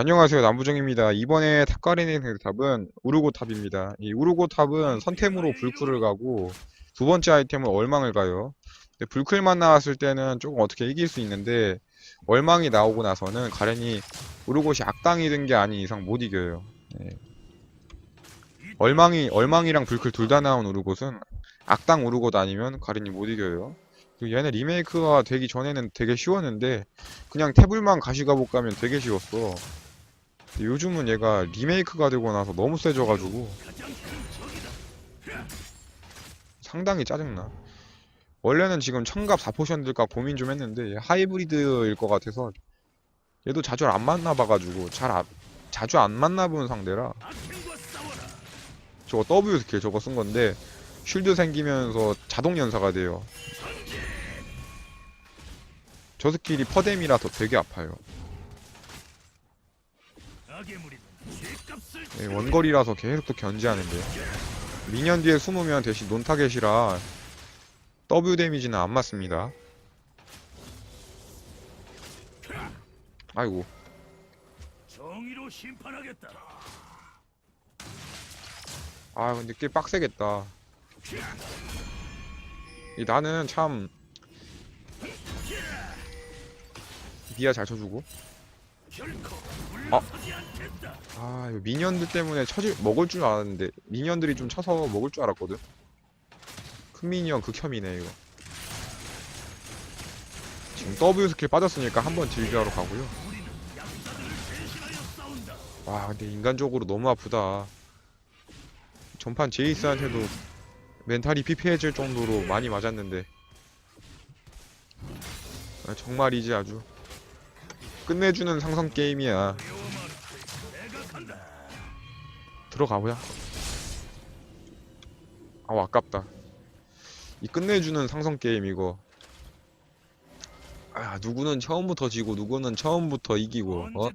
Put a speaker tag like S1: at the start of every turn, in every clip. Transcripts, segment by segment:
S1: 안녕하세요. 남부정입니다. 이번에 탑가리는 탑은 우르고 탑입니다. 이 우르고 탑은 선템으로 불쿨을 가고 두 번째 아이템은 얼망을 가요. 근데 불쿨만 나왔을 때는 조금 어떻게 이길 수 있는데 얼망이 나오고 나서는 가렌이 우르곳이 악당이 된 게 아닌 이상 못 이겨요. 예. 얼망이 얼망이랑 불쿨 둘 다 나온 우르곳은 악당 우르곳 아니면 가렌이 못 이겨요. 그 얘네 리메이크가 되기 전에는 되게 쉬웠는데 그냥 태블만 가시가 못 가면 되게 쉬웠어. 요즘은 얘가 리메이크가 되고 나서 너무 세져가지고 상당히 짜증나. 원래는 지금 청갑 4포션 들까 고민 좀 했는데 얘 하이브리드일 것 같아서 얘도 자주 안 만나봐가지고 잘 안- 자주 안 만나본 상대라 저거 W 스킬 저거 쓴 건데 쉴드 생기면서 자동 연사가 돼요. 저 스킬이 퍼뎀이라서 되게 아파요. 네, 원거리라서 계속 또 견제하는데요. 미니언 뒤에 숨으면 대신 논타겟이라 W 데미지는 안 맞습니다. 아이고. 아 근데 꽤 빡세겠다. 이 나는 참 미아 잘 쳐주고
S2: 결코
S1: 아. 아 이거 미니언들 때문에 쳐질 먹을 줄 알았는데 미니언들이 좀 쳐서 먹을 줄 알았거든. 큰 미니언 극혐이네 이거. 지금 W 스킬 빠졌으니까 한번 딜교하러 가고요. 와 근데 인간적으로 너무 아프다 전판 제이스한테도 멘탈이 피폐해질 정도로 많이 맞았는데 아, 정말이지 아주 끝내주는 상성 게임이야. 들어가보자 아 아깝다 이 끝내주는 상성 게임 이거 아 누구는 처음부터 지고 누구는 처음부터 이기고 어?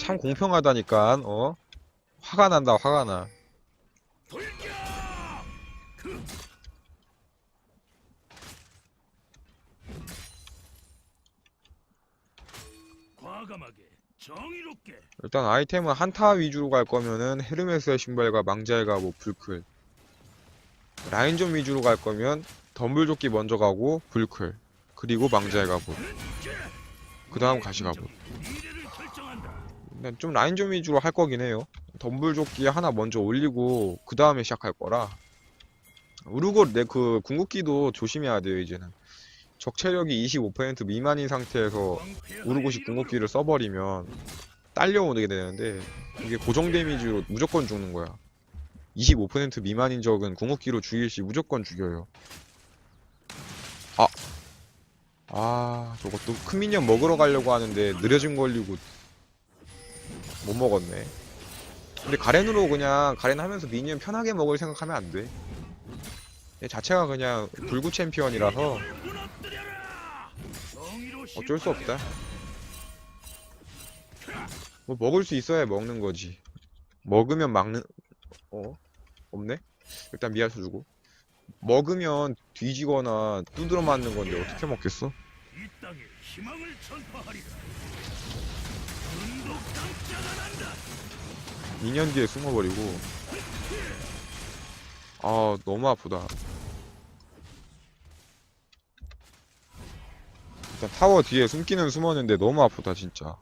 S1: 참. 공평하다니까 어 화가 난다 화가 나
S2: 돌격! 그 과감하게 정의롭게.
S1: 일단 아이템은 한타 위주로 갈 거면은 헤르메스의 신발과 망자의 뭐 불클. 라인전 위주로 갈 거면 덤블조끼 먼저 가고 불클. 그리고 망자의 갑옷 그 다음 가시 갑옷
S2: 결정한다.
S1: 근데 좀 라인전 위주로 할 거긴 해요. 덤블조끼 하나 먼저 올리고 그 다음에 시작할 거라. 우르고 내 그 궁극기도 조심해야 돼요 이제는 적체력이 25% 미만인 상태에서 우르고시 궁극기를 써버리면 딸려오게 되는데 이게 고정 데미지로 무조건 죽는 거야 25% 미만인 적은 궁극기로 죽일 시 무조건 죽여요 아 아, 저것도 큰 미니언 먹으러 가려고 하는데 느려짐 걸리고 못 먹었네. 근데 가렌으로 그냥 가렌 하면서 미니언 편하게 먹을 생각하면 안 돼. 얘 자체가 그냥 불구 챔피언이라서 어쩔 수 없다. 뭐 먹을 수 있어야 먹는 거지. 먹으면 막는 어? 없네? 일단 미아서 주고. 먹으면 뒤지거나 두드러 맞는 건데 어떻게 먹겠어?
S2: 이 땅에 희망을 전파하리라. 운동장자가 난다.
S1: 2년 뒤에 숨어버리고 아 너무 아프다 일단 타워 뒤에 숨기는 숨었는데 너무 아프다 진짜.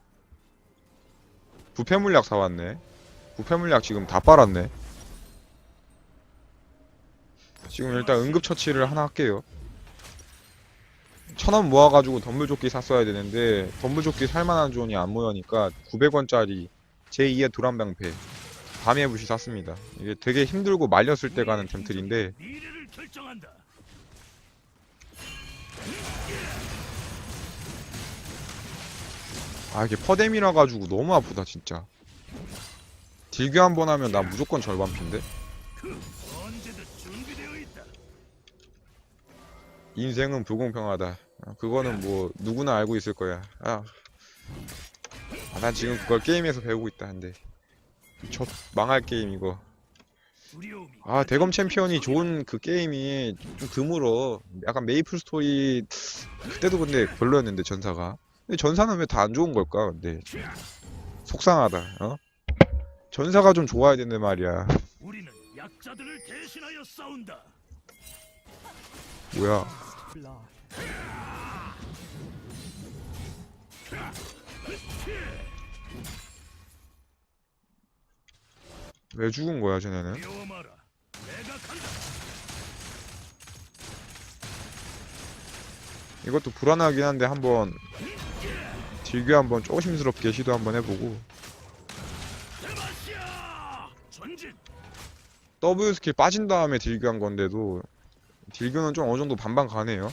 S1: 부패 물약 사왔네. 부패 물약 지금 다 빨았네. 지금 일단 응급처치를 하나 할게요. 천 원 모아가지고 덤블조끼 샀어야 되는데 덤블조끼 살만한 존이 안 모여니까 900원짜리 제2의 도란방패. 밤의 부시 샀습니다. 이게 되게 힘들고 말렸을 때 가는 템틀인데 아 이게 퍼뎀이라 가지고 너무 아프다 진짜. 딜교 한 번 하면 나 무조건
S2: 준비되어 있다.
S1: 인생은 불공평하다. 아, 그거는 뭐 누구나 알고 있을 거야. 아, 아, 난 지금 그걸 게임에서 배우고 있다 한데 저 망할 게임 이거. 아 대검 챔피언이 좋은 그 게임이 좀 드물어. 약간 메이플 스토리 그때도 근데 별로였는데 전사가. 근데 전사는 왜 다 안 좋은 걸까? 근데 속상하다 어? 전사가 좀 좋아야 되는데 말이야
S2: 우리는 약자들을 대신하여 싸운다.
S1: 뭐야 왜 죽은 거야 쟤네는
S2: 배워 마라. 내가 간다.
S1: 이것도 불안하긴 한데 한번 딜교 한번 조심스럽게 시도 한번 해보고 W 스킬 빠진 다음에 딜교한 건데도 딜교는 좀 어느 정도 반반 가네요.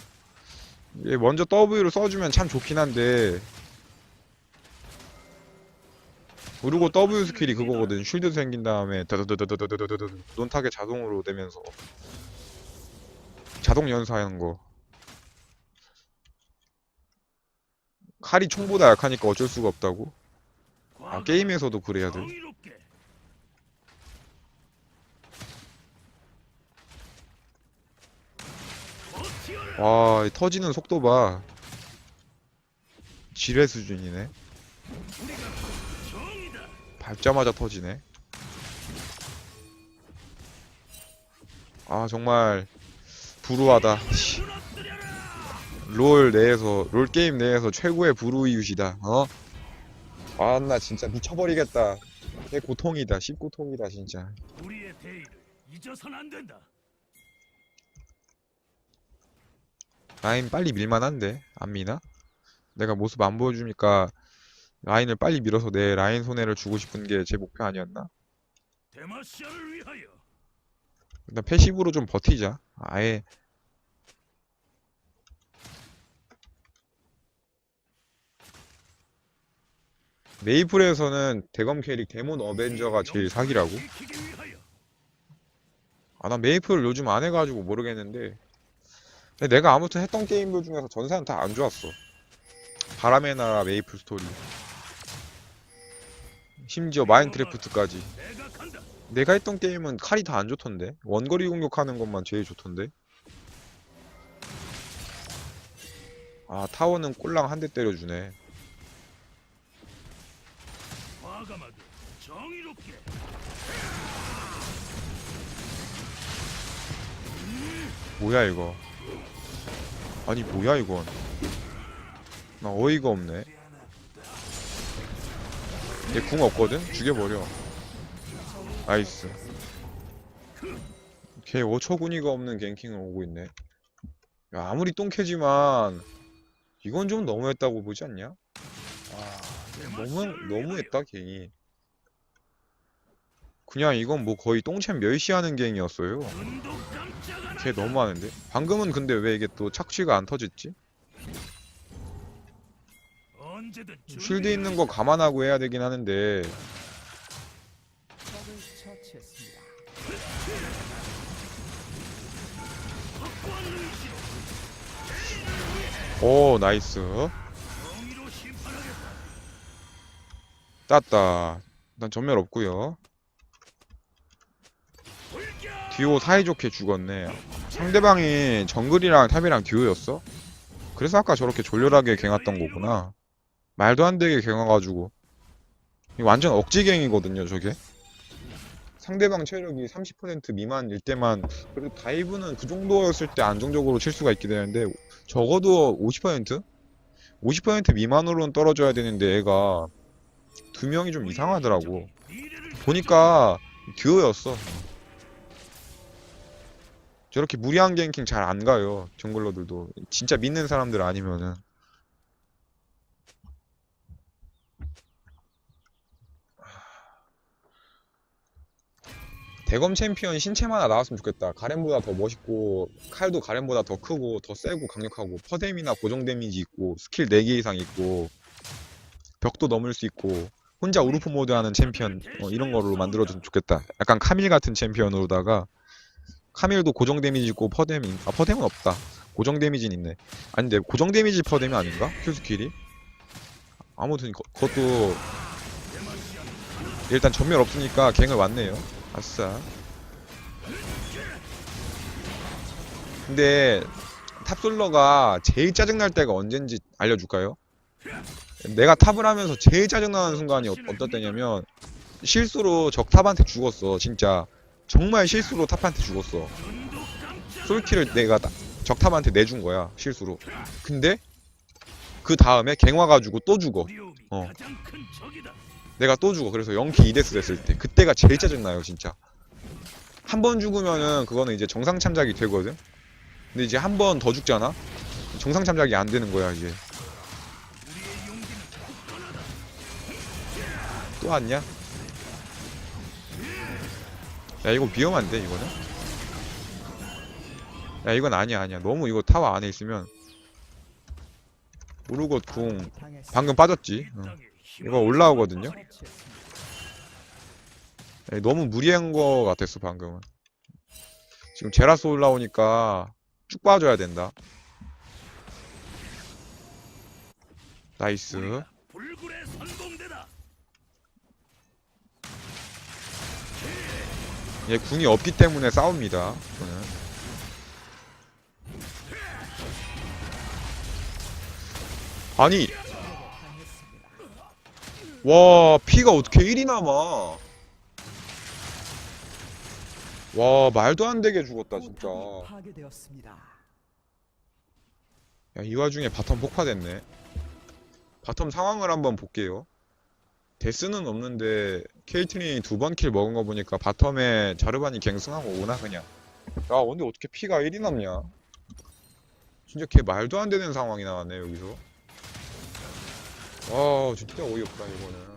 S1: 예, 먼저 W로 써주면 참 좋긴 한데 그리고 W 스킬이 그거거든. 쉴드 생긴 다음에 더더더더더더더 논타겟 자동으로 되면서 자동 연사하는 거. 칼이 총보다 약하니까 어쩔 수가 없다고 아 게임에서도 그래야 돼. 와, 이 터지는 속도 봐. 지뢰 수준이네. 밟자마자 터지네. 아, 정말 불우하다. 롤 내에서, 롤 게임 내에서 최고의 불우이웃이다. 어? 아, 나 진짜 미쳐버리겠다. 내 고통이다. 십고통이다, 진짜.
S2: 우리의 대의를 잊어선 안 된다.
S1: 라인 빨리 밀만한데? 안 미나? 내가 모습 안 보여주니까 라인을 빨리 밀어서 내 라인 손해를 주고 싶은 게 제 목표 아니었나?
S2: 대마시아를 위하여.
S1: 일단 패시브로 좀 버티자. 아예 메이플에서는 대검 캐릭 데몬 어벤져가 제일 사기라고? 아, 난 메이플 요즘 안 해가지고 모르겠는데. 내가 아무튼 했던 게임들 중에서 전사는 다 안 좋았어. 바람의 나라 메이플 스토리. 심지어 마인크래프트까지.
S2: 내가
S1: 했던 게임은 칼이 다 안 좋던데. 원거리 공격하는 것만 제일 좋던데. 아, 타워는 꼴랑 한 대 때려주네. 뭐야, 이거. 아니, 뭐야, 이건. 나 어이가 없네. 얘 궁 없거든? 죽여버려. 나이스. 걔 5초 군이가 없는 갱킹을 오고 있네. 야, 아무리 똥캐지만, 이건 좀 너무했다고 보지 않냐? 아, 너무, 너무했다, 갱이. 그냥 이건 뭐 거의 똥챔 멸시하는 갱이었어요. 걔. 너무하는데? 방금은 근데 왜 이게 또 착취가 안 터졌지? 쉴드 있는 거 감안하고 해야 되긴 하는데 오 나이스. 땄다 난 전멸 없고요! 듀오 사이좋게 죽었네. 상대방이 정글이랑 탑이랑 듀오였어? 그래서 아까 저렇게 졸렬하게 갱왔던 거구나. 말도 안 되게 갱와가지고. 이거 완전 억지갱이거든요 저게. 상대방 체력이 30% 미만일 때만 그래도 다이브는 그 정도였을 때 안정적으로 칠 수가 있게 되는데 적어도 50%? 50% 미만으로는 떨어져야 되는데 애가 두 명이 좀 이상하더라고. 보니까 듀오였어 저렇게 무리한 갱킹 잘 안 가요 정글러들도. 진짜 믿는 사람들 아니면은. 대검 챔피언 하나 나왔으면 좋겠다. 가렌보다 더 멋있고 칼도 가렌보다 더 크고 더 세고 강력하고 퍼뎀이나 고정 데미지 있고 스킬 4개 이상 있고 벽도 넘을 수 있고 혼자 우르프 모드 하는 챔피언 어, 이런 거로 만들어줬으면 좋겠다. 약간 카밀 같은 챔피언으로다가 카밀도 고정 데미지 있고 퍼뎀이 아 퍼뎀은 없다. 고정 데미지는 있네. 아닌데 고정 데미지 퍼뎀이 아닌가? 큐 스킬이? 아무튼 거- 그것도 일단 전멸 없으니까 갱을 왔네요. 아싸. 근데 탑솔러가 제일 짜증날 때가 언젠지 알려줄까요? 내가 탑을 하면서 제일 짜증나는 순간이 어- 어떤 때냐면 실수로 적 탑한테 죽었어 진짜 정말 실수로 탑한테 죽었어. 솔킬을 내가 나- 적 탑한테 내준 거야 실수로. 근데 그 다음에 갱 와가지고 또 죽어. 어. 내가 또 죽어. 그래서 0키 2데스 됐을 때. 그때가 제일 짜증나요 진짜. 한 번 죽으면은 그거는 이제 정상 참작이 되거든? 근데 이제 한 번 더 죽잖아? 정상 참작이 안 되는 거야 이제. 또 왔냐? 야 이거 위험한데 이거는? 야 이건 아니야 아니야 너무 이거 타워 안에 있으면 오르고 궁 방금 빠졌지
S2: 이
S1: 어. 이거 올라오거든요? 야, 너무 무리한 거 같았어 방금은 지금 제라스 올라오니까 쭉 빠져야 된다 나이스 얘 궁이 없기 때문에 싸웁니다. 저는. 아니. 와 피가 어떻게 1이 남아? 와 말도 안 되게 죽었다 진짜. 야, 이 와중에 바텀 폭파됐네. 바텀 상황을 한번 볼게요 데스는 없는데 케이트린이 두 번 킬 먹은 거 보니까 바텀에 자르반이 갱승하고 오나 그냥. 야 근데 어떻게 피가 1이 남냐? 진짜 걔 말도 안 되는 상황이 나왔네 여기서. 와 진짜 어이없다 이거는.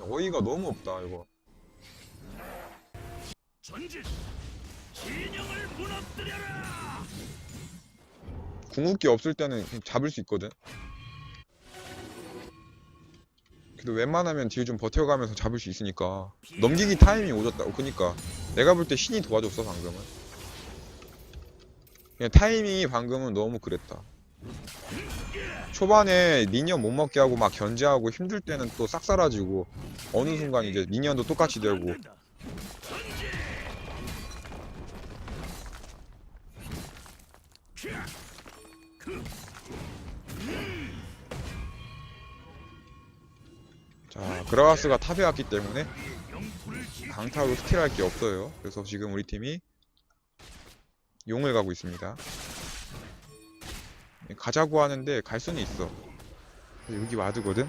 S1: 어이가 너무 없다 이거.
S2: 전진. 진영을 무너뜨려라.
S1: 궁극기 없을 때는 잡을 수 있거든 그래도 웬만하면 뒤에 좀 버텨가면서 잡을 수 있으니까. 넘기기 타이밍이 오졌다고 그니까. 내가 볼 때 신이 도와줬어 방금은. 그냥 타이밍이 방금은 너무 그랬다. 초반에 미니언 못 먹게 하고 막 견제하고 힘들 때는 또 싹 사라지고 어느 순간 이제 미니언도 똑같이 되고 자 그라가스가 탑에 왔기 때문에 강타로 스틸할 게 없어요 그래서 지금 우리 팀이 용을 가고 있습니다 가자고 하는데 갈 수는 있어 여기 와드거든.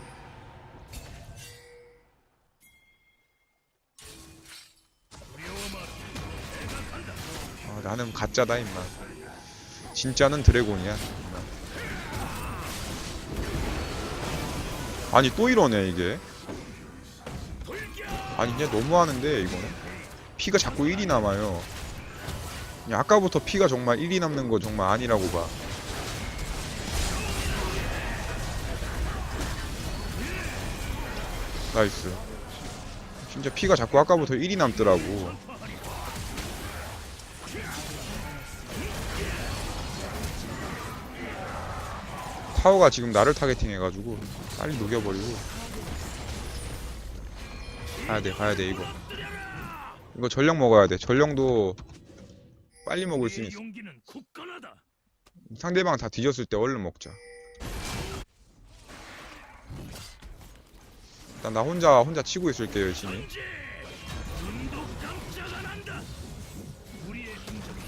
S1: 아, 나는 가짜다 임마 진짜는 드래곤이야. 아니 또 이러네 이게. 아니 이제 너무하는데 이거는? 피가 자꾸 1이 남아요. 아까부터 피가 정말 1이 남는 거 정말 아니라고 봐. 나이스. 진짜 피가 자꾸 아까부터 1이 남더라고. 타워가 지금 나를 타겟팅 해가지고 빨리 녹여버리고 가야돼 가야돼 이거. 이거 전령 먹어야 돼. 전령도 빨리 먹을 수 있어. 상대방 다 뒤졌을 때 얼른 먹자. 일단 나 혼자 혼자 치고 있을게 열심히.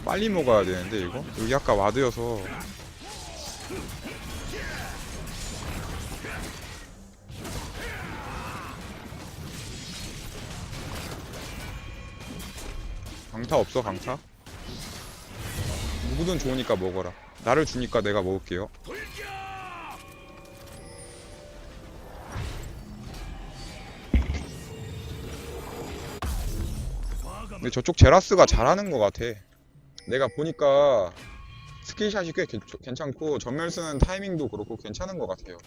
S1: 빨리 먹어야 되는데 이거? 여기 아까 와드여서 강타 없어 강타? 누구든 좋으니까 먹어라 나를 주니까 내가 먹을게요 근데 저쪽 제라스가 잘하는 것 같아. 내가 보니까 스킬샷이 꽤 괜- 괜찮고 전멸 쓰는 타이밍도 그렇고 괜찮은 것 같아요.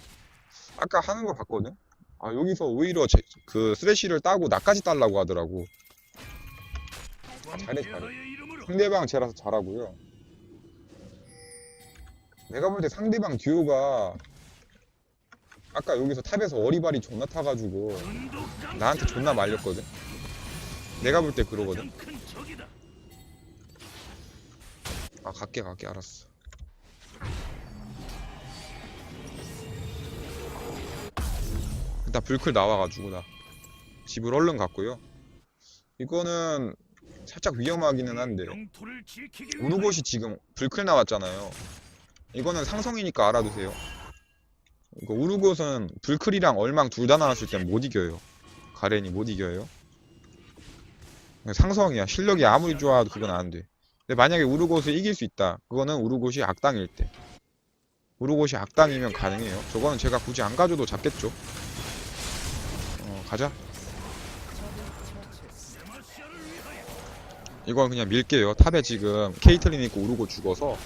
S1: 아까 하는 거 봤거든? 아 여기서 오히려 제- 그 쓰레쉬를 따고 나까지 딸라고 하더라고. 잘해, 잘해. 상대방 제라스 잘하고요. 내가 볼 때 상대방 듀오가 아까 여기서 탑에서 어리바리 존나 타가지고 나한테 존나 말렸거든? 내가 볼 때 그러거든? 아 갈게 갈게 알았어 일단 불클 나와가지고 나 집을 얼른 갔고요. 이거는 살짝 위험하기는 한데 우르곳이 지금 불클 나왔잖아요. 이거는 상성이니까 알아두세요. 이거 우르곳은 불클이랑 얼망 둘 다 나왔을 땐 못 이겨요. 가렌이 못 이겨요. 상성이야. 실력이 아무리 좋아도 그건 안 돼. 근데 만약에 우르곳을 이길 수 있다. 그거는 우르곳이 악당일 때. 우르곳이 악당이면 가능해요. 저거는 제가 굳이 안 가줘도 잡겠죠. 어, 가자. 이건 그냥 밀게요. 탑에 지금 케이틀린 있고 우르고 죽어서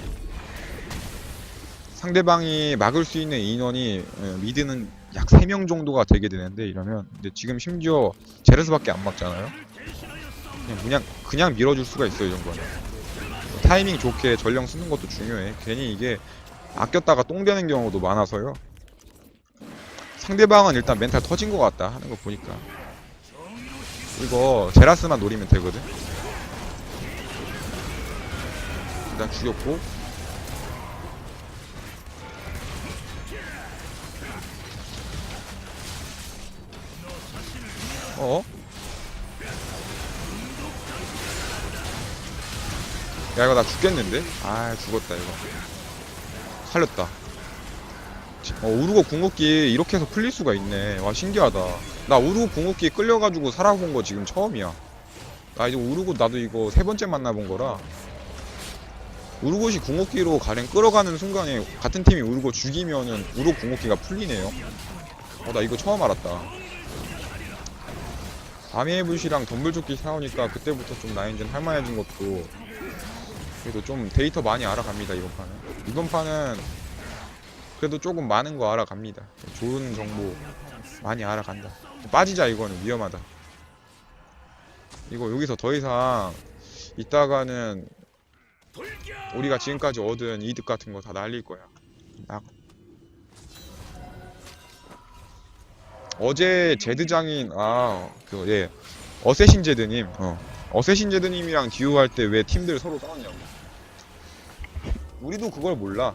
S1: 상대방이 막을 수 있는 인원이 어, 미드는 약 3명 정도가 되게 되는데 이러면 근데 지금 심지어 제르스밖에 안 막잖아요. 그냥 그냥 그냥 밀어줄 수가 있어요, 이 정도는. 타이밍 좋게 전령 쓰는 것도 중요해. 괜히 이게 아꼈다가 똥 되는 경우도 많아서요. 상대방은 일단 멘탈 터진 것 같다 하는 거 보니까 이거 제라스만 노리면 되거든. 일단 죽였고. 어? 야 이거 나 죽겠는데? 아 죽었다 이거. 살렸다. 어 우르고 궁극기 이렇게 해서 풀릴 수가 있네. 와 신기하다. 나 우르고 궁극기 끌려가지고 살아본 거 지금 처음이야. 나 이제 우르고 나도 이거 세 번째 만나본 거라 우르고시 궁극기로 가랭 끌어가는 순간에 같은 팀이 우르고 죽이면은 우르고 궁극기가 풀리네요. 어 나 이거 처음 알았다. 아미의 불시랑 덤블조끼 사오니까 그때부터 좀 라인전 할만해진 것도 그래도 좀 데이터 많이 알아갑니다 이번 판은. 이번 판은 그래도 조금 많은 거 알아갑니다. 좋은 정보 많이 알아간다. 빠지자 이거는. 위험하다. 이거 여기서 더 이상
S2: 돌격
S1: 우리가 지금까지 얻은 이득 같은 거 다 날릴 거야. 막 어제 제드장인 아그 예. 어쌔신 제드님 어. 어쌔신 제드님이랑 듀오 할 때 왜 팀들 서로 싸웠냐고. 우리도 그걸 몰라.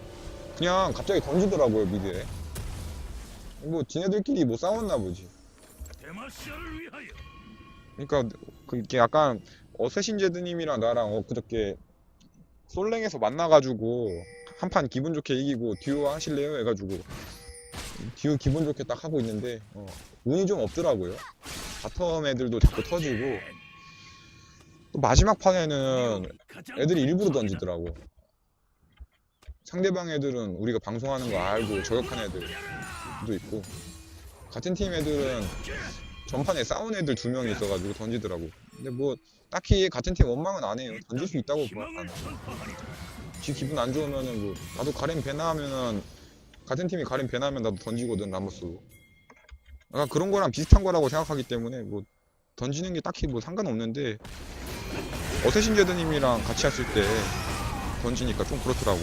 S1: 그냥 갑자기 던지더라고요 미드에. 뭐 지네들끼리 뭐 싸웠나 보지. 그러니까 그게 약간 어쌔신 제드님이랑 나랑 엊그저께 솔랭에서 만나가지고 한 판 기분 좋게 이기고 듀오 하실래요? 해가지고 듀오 기분 좋게 딱 하고 있는데 어, 운이 좀 없더라고요. 바텀 애들도 자꾸 터지고. 또 마지막 판에는 애들이 일부러 던지더라고 상대방 애들은 우리가 방송하는 거 알고 저격한 애들도 있고 같은 팀 애들은 전판에 싸운 애들 두 명이 있어가지고 던지더라고. 근데 뭐 딱히 같은 팀 원망은 안 해요. 던질 수 있다고 봐 지 기분 안 좋으면은 뭐 나도 가렌 배나 하면은 같은 팀이 가렌 배나 하면 나도 던지거든 라모스도. 약간 그런 거랑 비슷한 거라고 생각하기 때문에 뭐 던지는 게 딱히 뭐 상관없는데 어쌔신 제드님이랑 같이 했을 때 던지니까 좀 그렇더라고.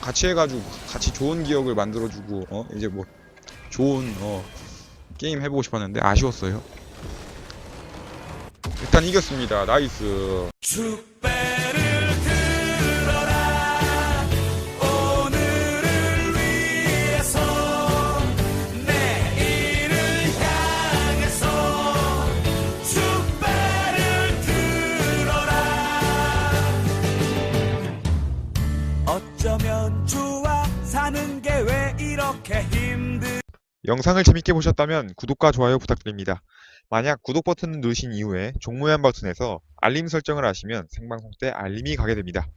S1: 같이 해가지고 같이 좋은 기억을 만들어주고 어? 이제 뭐 좋은 어 게임 해보고 싶었는데 아쉬웠어요 일단 이겼습니다 나이스
S2: 어쩌면 좋아 사는 게 왜 이렇게 힘들
S1: 영상을 재밌게 보셨다면 구독과 좋아요 부탁드립니다. 만약 구독 버튼을 누르신 이후에 종모양 버튼에서 알림 설정을 하시면 생방송 때 알림이 가게 됩니다.